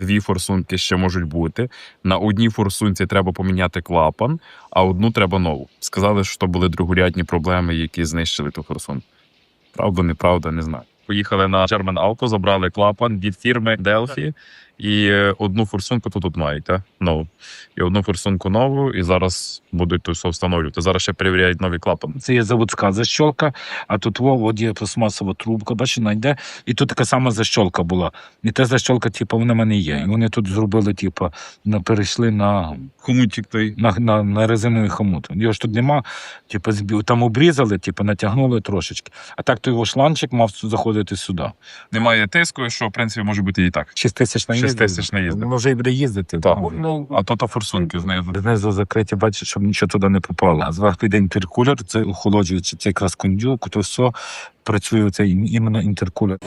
Дві форсунки ще можуть бути. На одній форсунці треба поміняти клапан, а одну треба нову. Сказали, що були другорядні проблеми, які знищили ту форсунку. Правда, неправда, не знаю. Поїхали на German Auto, забрали клапан від фірми Delphi. І е, одну форсунку тут, тут мають. Нову. І одну форсунку нову, і зараз будуть тут все встановлювати. Зараз ще перевіряють новий клапан. Це є заводська защолка, а тут от є пластмасова трубка, бачиш, вона йде. І тут така сама защолка була. І та защолка, типу, вона в мене є. І вони тут зробили, типу, на, перейшли на, Хомутик той. на, на, на резиновий хомут. Його ж тут нема, типу, там обрізали, типу, натягнули трошечки. А так то його шланчик мав заходити сюди. Немає тиску, що в принципі може бути і так. 6 тисяч на. 6 тисяч на їздив. Може і буде їздити. Так. Ну, А то то форсунки знизу. Знизу закриті, бачиш, щоб нічого туди не попало. А зверху йде інтеркулер, це охолоджуючи, це якраз кондюк, то все працює цей іменно інтеркулер.